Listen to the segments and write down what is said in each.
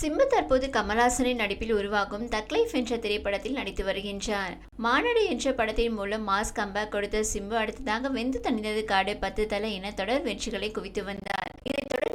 சிம்பு தற்போது கமல்ஹாசனின் நடிப்பில் உருவாகும் தக்லைஃப் என்ற திரைப்படத்தில் நடித்து வருகின்றார். மானடி என்ற படத்தின் மூலம் மாஸ் கம்பேக் கொடுத்த சிம்பு அடுத்ததாக வெந்து தணிந்தது காடு பத்து தலை என தொடர் வெற்றிகளை குவித்து வந்தார்.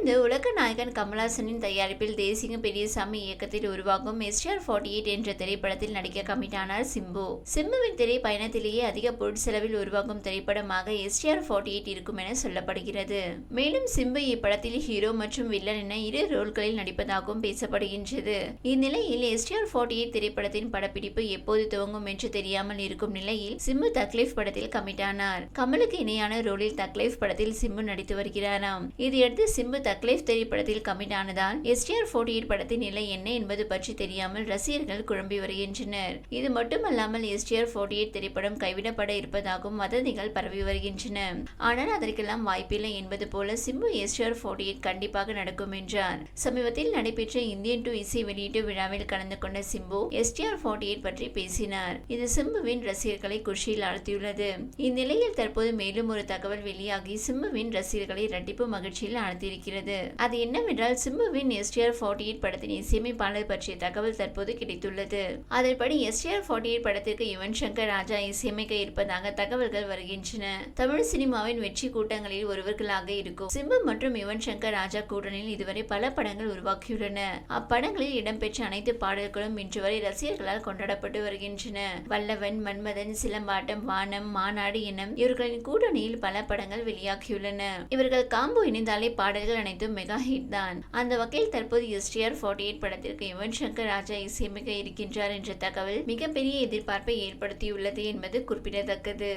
இணைந்து உலக நாயகன் கமலாசனின் தயாரிப்பில் தேசிங்க பெரியசாமி இயக்கத்தில் உருவாகும் எஸ்டிஆர் ஃபார்ட்டி எயிட் என்ற திரைப்படத்தில் நடிக்க கமிட்டானார் சிம்பு. சிம்புவின் திரை பயணத்திலேயே அதிக பொருட்செலவில் உருவாகும் திரைப்படமாக எஸ்டிஆர் ஃபார்ட்டி எயிட் இருக்கும் என சொல்லப்படுகிறது. மேலும் சிம்பு இப்படத்தில் ஹீரோ மற்றும் வில்லன் என இரு ரோல்களில் நடிப்பதாகவும் பேசப்படுகின்றது. இந்நிலையில் எஸ்டிஆர் ஃபார்ட்டி எயிட் திரைப்படத்தின் படப்பிடிப்பு எப்போது துவங்கும் என்று தெரியாமல் இருக்கும் நிலையில் சிம்பு தக்லீஃப் படத்தில் கமிட்டானார். கமலுக்கு இணையான ரோலில் தக்லீஃப் படத்தில் சிம்பு நடித்து வருகிறாராம். இதையடுத்து சிம்பு தக் தக்லைஃப் திரைப்படத்தில் கமிட் ஆனதால் எஸ்டிஆர் ஃபோர்ட்டி எயிட் படத்தின் நிலை என்ன என்பது பற்றி தெரியாமல் ரசிகர்கள் குழம்பி வருகின்றனர். இது மட்டுமல்லாமல் எஸ்டிஆர் ஃபார்ட்டி எயிட் திரைப்படம் கைவிடப்பட இருப்பதாகவும் வதந்திகள் பரவி வருகின்றன. ஆனால் அதற்கெல்லாம் வாய்ப்பில்லை என்பது போல சிம்பு எஸ்டிஆர் ஃபார்ட்டி எயிட் கண்டிப்பாக நடக்கும் என்றார். சமீபத்தில் நடைபெற்ற இந்தியன் டு இசை வெளியீட்டு விழாவில் கலந்து கொண்ட சிம்பு எஸ்டிஆர் ஃபார்ட்டி எயிட் பற்றி பேசினார். இது சிம்புவின் ரசிகர்களை குஷியில் ஆழ்த்தியுள்ளது. இந்நிலையில் தற்போது மேலும் ஒரு தகவல் வெளியாகி சிம்புவின் ரசிகர்களை இரட்டிப்பு மகிழ்ச்சியில் ஆழ்த்தியிருக்கிறது. அது என்னவென்றால் சிம்புவின் எஸ்டிஆர் ஃபார்ட்டி எயிட் படத்தின் இசையமைப்பாளர் பற்றிய தகவல் தற்போது கிடைத்துள்ளது. அதன்படி எஸ்டிஆர் ஃபார்ட்டி எயிட் படத்திற்கு யுவன் சங்கர் ராஜா இசையமைக்க இருப்பதாக தகவல்கள் வருகின்றன. தமிழ் சினிமாவின் வெற்றி கூட்டங்களில் ஒருவர்களாக இருக்கும் சிம்பு மற்றும் யுவன் சங்கர் ராஜா கூட்டணியில் இதுவரை பல படங்கள் உருவாக்கியுள்ளன அப்படங்களில் இடம்பெற்ற அனைத்து பாடல்களும் இன்று வரை ரசிகர்களால் கொண்டாடப்பட்டு வருகின்றன. வல்லவன் மன்மதன் சிலம்பாட்டம் வானம் மாநாடு என இவர்களின் கூட்டணியில் பல படங்கள் வெளியாகியுள்ளன. இவர்கள் காம்போ இணைந்தாலே பாடல்கள் அனைத்தும் மெகா ஹிட் தான். அந்த வகையில் தற்போது எஸ்டிஆர் ஃபார்ட்டி எயிட் படத்திற்கு யுவன் சங்கர் ராஜா இசையமைக்க இருக்கின்றார் என்ற தகவல் மிகப்பெரிய எதிர்பார்ப்பை ஏற்படுத்தியுள்ளது என்பது குறிப்பிடத்தக்கது.